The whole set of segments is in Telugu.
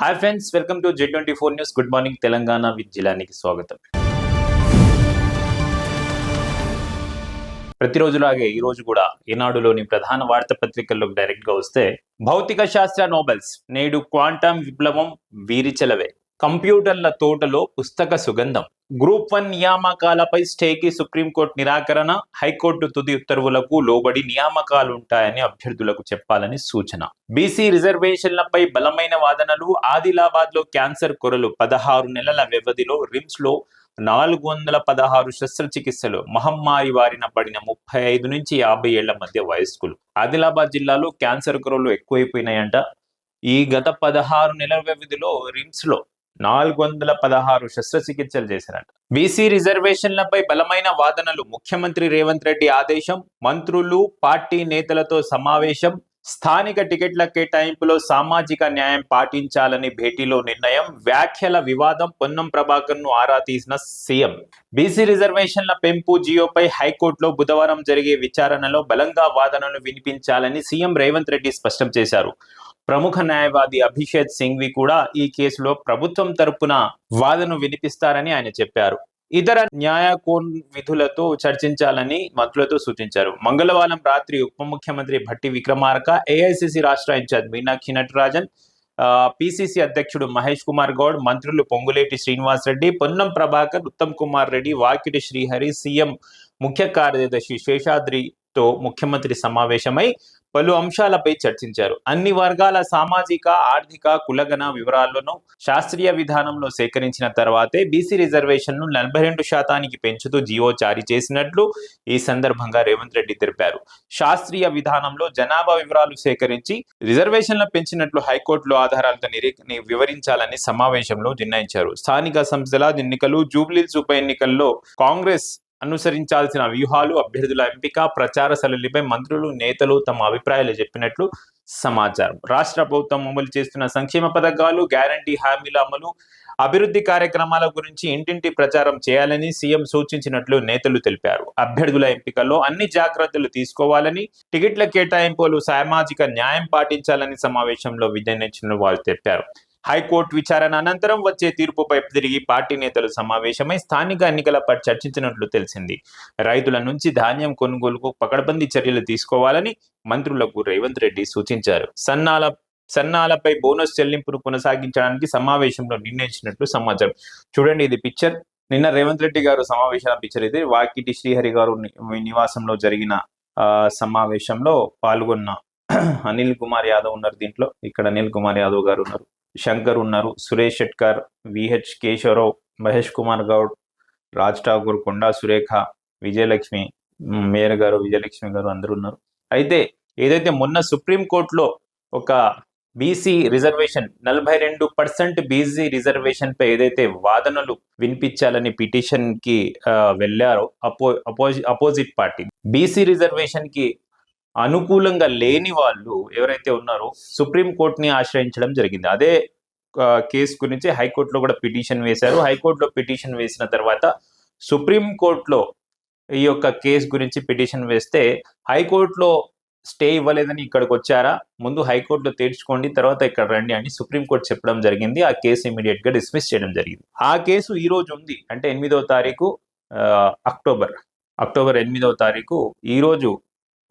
Hi friends welcome to Z twenty four news good morning Telangana with జిలానికి స్వాగతం. ప్రతిరోజులాగే ఈ రోజు కూడా ఈనాడులోని ప్రధాన వార్తాపత్రికల్లోకి డైరెక్ట్గా వస్తే భౌతిక శాస్త్ర నోబెల్స్ నేడు క్వాంటమ్ విప్లవం వీరిచెలవే కంప్యూటర్ల తోటలో పుస్తక సుగంధం. గ్రూప్ వన్ నియామకాలపై స్టేకి సుప్రీంకోర్టు నిరాకరణ హైకోర్టు తుది ఉత్తర్వులకు లోబడి నియామకాలు ఉంటాయని అభ్యర్థులకు చెప్పాలని సూచన. బీసీ రిజర్వేషన్లపై బలమైన వాదనలు ఆదిలాబాద్లో క్యాన్సర్ కొరలు పదహారు నెలల వ్యవధిలో రిమ్స్లో నాలుగు వందల పదహారు శస్త్రచికిత్సలు మహమ్మారి బారిన పడిన ముప్పై ఐదు నుంచి యాభై ఏళ్ళ మధ్య వయస్కులు. ఆదిలాబాద్ జిల్లాలో క్యాన్సర్ కొరలు ఎక్కువైపోయినాయంట. ఈ గత పదహారు నెలల వ్యవధిలో రిమ్స్లో నాలుగు వందల పదహారు శస్త్రచికిత్సలు చేశారంట. బీసీ రిజర్వేషన్లపై బలమైన వాదనలు ముఖ్యమంత్రి రేవంత్ రెడ్డి ఆదేశం మంత్రులు పార్టీ నేతలతో సమావేశం స్థానిక టికెట్ల కేటాయింపులో సామాజిక న్యాయం పాటించాలని భేటీలో నిర్ణయం వ్యాఖ్యల వివాదం పొన్నం ప్రభాకర్ను ఆరా తీసిన సీఎం. బీసీ రిజర్వేషన్ల పెంపు జియోపై హైకోర్టులో బుధవారం జరిగే విచారణలో బలంగా వాదనలు వినిపించాలని సీఎం రేవంత్ రెడ్డి స్పష్టం చేశారు. ప్రముఖ న్యాయవాది అభిషేక్ సింఘ్వి కూడా ఈ కేసులో ప్రభుత్వం తరపున వాదన వినిపిస్తారని ఆయన చెప్పారు. ఇతర న్యాయ కోన్ విధులతో చర్చించాలని మంత్రులతో సూచించారు. మంగళవారం రాత్రి ఉప ముఖ్యమంత్రి భట్టి విక్రమార్క ఏఐసిసి రాష్ట్ర in charge Meenakshi Natarajan PCC అధ్యక్షుడు మహేష్ కుమార్ గౌడ్ మంత్రులు పొంగులేటి శ్రీనివాస్ రెడ్డి పొన్నం ప్రభాకర్ ఉత్తమ్ కుమార్ రెడ్డి వాకిటి శ్రీహరి సీఎం ముఖ్య కార్యదర్శి శేషాద్రి తో ముఖ్యమంత్రి సమావేశమై పలు అంశాలపై చర్చించారు. అన్ని వర్గాల సామాజిక ఆర్థిక కులగణ వివరాలను శాస్త్రీయ విధానంలో సేకరించిన తర్వాతే బీసీ రిజర్వేషన్ను నలభై రెండు శాతానికి పెంచుతూ జియో జారీ చేసినట్లు ఈ సందర్భంగా రేవంత్ రెడ్డి తెలిపారు. శాస్త్రీయ విధానంలో జనాభా వివరాలు సేకరించి రిజర్వేషన్లు పెంచినట్లు హైకోర్టులో ఆధారాలతో నిరీ వివరించాలని సమావేశంలో నిర్ణయించారు. స్థానిక సంస్థల ఎన్నికలు జూబ్లీల్స్ ఉప ఎన్నికల్లో కాంగ్రెస్ అనుసరించాల్సిన వ్యూహాలు అభ్యర్థుల ఎంపిక ప్రచార సరళిపై మంత్రులు నేతలు తమ అభిప్రాయాలు చెప్పినట్లు సమాచారం. రాష్ట్ర ప్రభుత్వం అమలు చేస్తున్న సంక్షేమ పథకాలు గ్యారంటీ హామీల అమలు అభివృద్ధి కార్యక్రమాల గురించి ఇంటింటి ప్రచారం చేయాలని సీఎం సూచించినట్లు నేతలు తెలిపారు. అభ్యర్థుల ఎంపికలో అన్ని జాగ్రత్తలు తీసుకోవాలని టికెట్ల కేటాయింపులు సామాజిక న్యాయం పాటించాలని సమావేశంలో విజ్ఞానించిన వారు తెలిపారు. హైకోర్టు విచారణ అనంతరం వచ్చే తీర్పుపై తిరిగి పార్టీ నేతలు సమావేశమై స్థానిక ఎన్నికలపై చర్చించినట్లు తెలిసింది. రైతుల నుంచి ధాన్యం కొనుగోలుకు పకడ్బందీ చర్యలు తీసుకోవాలని మంత్రులకు రేవంత్ రెడ్డి సూచించారు. సన్నాల సన్నాలపై బోనస్ చెల్లింపును కొనసాగించడానికి సమావేశంలో నిర్ణయించినట్లు సమాచారం. చూడండి ఇది పిక్చర్. నిన్న రేవంత్ రెడ్డి గారు సమావేశాల పిక్చర్ ఇది. వాకిటి శ్రీహరి గారు నివాసంలో జరిగిన ఆ, సమావేశంలో పాల్గొన్న అనిల్ కుమార్ యాదవ్ ఉన్నారు దీంట్లో. ఇక్కడ అనిల్ కుమార్ యాదవ్ గారు ఉన్నారు. శంకర్ ఉన్నారు. సురేష్ షెట్కర్ విహెచ్ కేశవరావు మహేష్ కుమార్ గౌడ్ రాజ్ ఠాకూర్ కొండా సురేఖ విజయలక్ష్మి మేయర్ గారు విజయలక్ష్మి గారు అందరూ ఉన్నారు. అయితే ఏదైతే మొన్న సుప్రీం కోర్టులో ఒక బీసీ రిజర్వేషన్ నలభై రెండు పర్సెంట్ బీసీ రిజర్వేషన్ పై ఏదైతే వాదనలు వినిపించాలని పిటిషన్కి వెళ్ళారో అపో అపోజి అపోజిట్ పార్టీ బీసీ రిజర్వేషన్కి అనుకూలంగా లేని వాళ్ళు ఎవరైతే ఉన్నారో సుప్రీంకోర్టుని ఆశ్రయించడం జరిగింది. అదే కేసు గురించి హైకోర్టులో కూడా పిటిషన్ వేశారు. హైకోర్టులో పిటిషన్ వేసిన తర్వాత సుప్రీం కోర్టులో ఈ యొక్క కేసు గురించి పిటిషన్ వేస్తే హైకోర్టులో స్టే ఇవ్వలేదని ఇక్కడికి వచ్చారా? ముందు హైకోర్టులో తీర్చుకోండి తర్వాత ఇక్కడ రండి అని సుప్రీంకోర్టు చెప్పడం జరిగింది. ఆ కేసు ఇమీడియట్గా డిస్మిస్ చేయడం జరిగింది. ఆ కేసు ఈ రోజు ఉంది. అంటే ఎనిమిదవ తారీఖు అక్టోబర్. అక్టోబర్ ఎనిమిదవ తారీఖు ఈ రోజు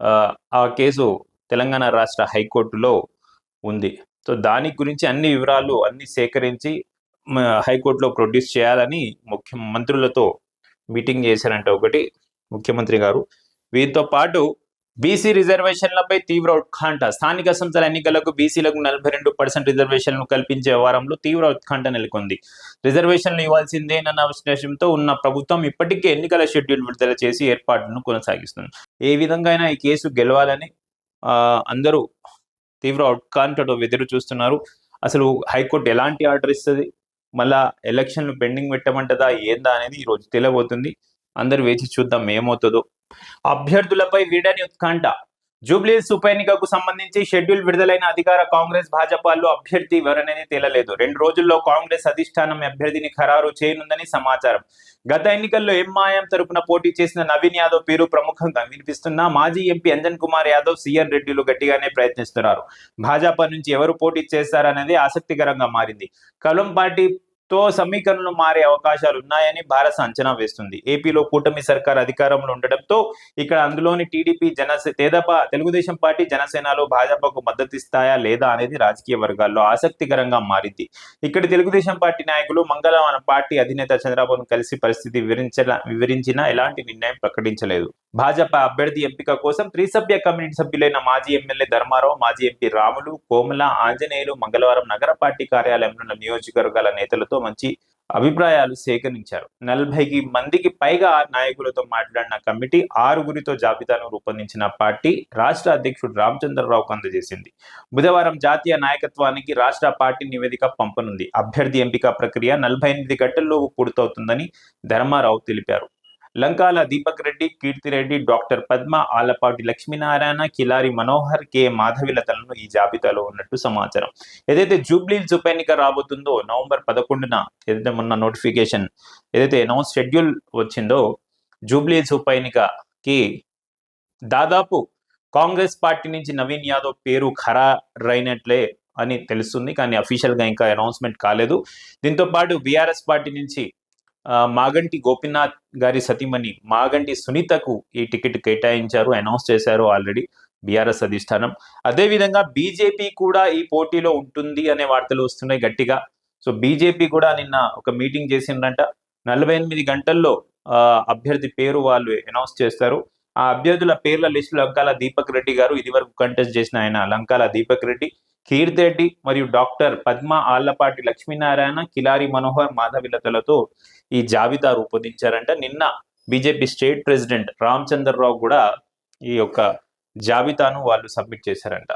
ఆ, ఆ కేసు తెలంగాణ రాష్ట్ర హైకోర్టులో ఉంది. సో దాని గురించి అన్ని వివరాలు అన్ని సేకరించి హైకోర్టులో ప్రొడ్యూస్ చేయాలని ముఖ్య మంత్రులతో మీటింగ్ చేశారంటే ఒకటి ముఖ్యమంత్రి గారు. వీరితో పాటు బీసీ రిజర్వేషన్లపై తీవ్ర ఉత్కంఠ. స్థానిక సంస్థల ఎన్నికలకు బీసీలకు నలభై రెండు పర్సెంట్ రిజర్వేషన్లు కల్పించే వారంలో తీవ్ర ఉత్కంఠ నెలకొంది. రిజర్వేషన్లు ఇవ్వాల్సిందేనన్న విశ్లేషంతో ఉన్న ప్రభుత్వం ఇప్పటికే ఎన్నికల షెడ్యూల్ విడుదల చేసి ఏర్పాట్లను కొనసాగిస్తుంది. ఏ విధంగా అయినా ఈ కేసు గెలవాలని అందరూ తీవ్ర ఉత్కంఠతో ఎదురు చూస్తున్నారు. అసలు హైకోర్టు ఎలాంటి ఆర్డర్ ఇస్తుంది? మళ్ళా ఎలక్షన్లు పెండింగ్ పెట్టమంటదా? ఏందా అనేది ఈ రోజు తెలియబోతుంది. అందరూ వేచి చూద్దాం ఏమవుతుందో. అభ్యర్థులపై వీడని ఉత్కంఠ. జూబ్లీస్ ఉప ఎన్నికకు సంబంధించి షెడ్యూల్ విడుదలైన అధికార కాంగ్రెస్ భాజపాల్లో అభ్యర్థి ఎవరనేది తేలలేదు. రెండు రోజుల్లో కాంగ్రెస్ అధిష్టానం అభ్యర్థిని ఖరారు చేయనుందని సమాచారం. గత ఎన్నికల్లో ఎంఐఎం తరపున పోటీ చేసిన నవీన్ యాదవ్ పేరు ప్రముఖంగా వినిపిస్తున్న మాజీ ఎంపీ అంజన్ కుమార్ యాదవ్ సీఎన్ రెడ్డిలు గట్టిగానే ప్రయత్నిస్తున్నారు. భాజపా నుంచి ఎవరు పోటీ చేస్తారనేది ఆసక్తికరంగా మారింది. కలం పార్టీ తో సమీకరణలు మారే అవకాశాలు ఉన్నాయని భారత్ అంచనా వేస్తుంది. ఏపీలో కూటమి సర్కార్ అధికారంలో ఉండడంతో ఇక్కడ అందులోని టీడీపీ జనసే తెదప తెలుగుదేశం పార్టీ జనసేనలో భాజపాకు మద్దతు ఇస్తాయా లేదా అనేది రాజకీయ వర్గాల్లో ఆసక్తికరంగా మారింది. ఇక్కడ తెలుగుదేశం పార్టీ నాయకులు మంగళవారం పార్టీ అధినేత చంద్రబాబును కలిసి పరిస్థితి వివరించిన వివరించిన ఎలాంటి నిర్ణయం ప్రకటించలేదు. భాజపా అభ్యర్థి ఎంపిక కోసం త్రిసభ్య కమిటీ సభ్యులైన మాజీ ఎమ్మెల్యే ధర్మారావు మాజీ ఎంపీ రాములు కోమల ఆంజనేయులు మంగళవారం నగర పార్టీ కార్యాలయంలో ఉన్న నియోజకవర్గాల నేతలతో మంచి అభిప్రాయాలు సేకరించారు. నలభైకి మందికి పైగా నాయకులతో మాట్లాడిన కమిటీ ఆరుగురితో జాబితాను రూపొందించిన పార్టీ రాష్ట్ర అధ్యక్షుడు రామచంద్రరావుకు అందజేసింది. బుధవారం జాతీయ నాయకత్వానికి రాష్ట్ర పార్టీ నివేదిక పంపనుంది. అభ్యర్థి ఎంపిక ప్రక్రియ నలభై ఎనిమిది గంటల్లో పూర్తవుతుందని ధర్మారావు తెలిపారు. Lankala Deepak Reddy Keerthi Reddy doctor Padma Alapati Lakshminarayana Kilari Manohar K. మాధవిలతలను ఈ జాబితాలో ఉన్నట్టు సమాచారం. ఏదైతే జూబ్లీల్స్ ఉప ఎన్నిక రాబోతుందో నవంబర్ పదకొండున ఏదైతే మొన్న నోటిఫికేషన్ ఏదైతే అనౌన్స్ షెడ్యూల్ వచ్చిందో జూబ్లీల్స్ ఉప ఎన్నికకి దాదాపు కాంగ్రెస్ పార్టీ నుంచి నవీన్ యాదవ్ పేరు ఖరారైనట్లే అని తెలుస్తుంది. కానీ అఫీషియల్గా ఇంకా అనౌన్స్మెంట్ కాలేదు. దీంతో పాటు బీఆర్ఎస్ పార్టీ నుంచి మాగంటి గోపీనాథ్ గారి సతీమణి మాగంటి సునీతకు ఈ టికెట్ కేటాయించారు అనౌన్స్ చేశారు ఆల్రెడీ బీఆర్ఎస్ అధిష్టానం. అదేవిధంగా బీజేపీ కూడా ఈ పోటీలో ఉంటుంది అనే వార్తలు వస్తున్నాయి గట్టిగా. సో బీజేపీ కూడా నిన్న ఒక మీటింగ్ చేసిందంట. నలభై ఎనిమిది గంటల్లో ఆ, అభ్యర్థి పేరు వాళ్ళు అనౌన్స్ చేస్తారు. ఆ అభ్యర్థుల పేర్ల లిస్టు లంకాల దీపక్ రెడ్డి గారు ఇది వరకు కంటెస్ట్ చేసిన ఆయన లంకాల దీపక్ రెడ్డి. కీర్తిరెడ్డి మరియు డాక్టర్ పద్మ ఆళ్ళపాటి లక్ష్మీనారాయణ కిలారి మనోహర్ మాధవిలతలతో ఈ జాబితా రూపొందించారంట. నిన్న బీజేపీ స్టేట్ ప్రెసిడెంట్ రామచంద్రరావు కూడా ఈ యొక్క జాబితాను వాళ్ళు సబ్మిట్ చేశారంట.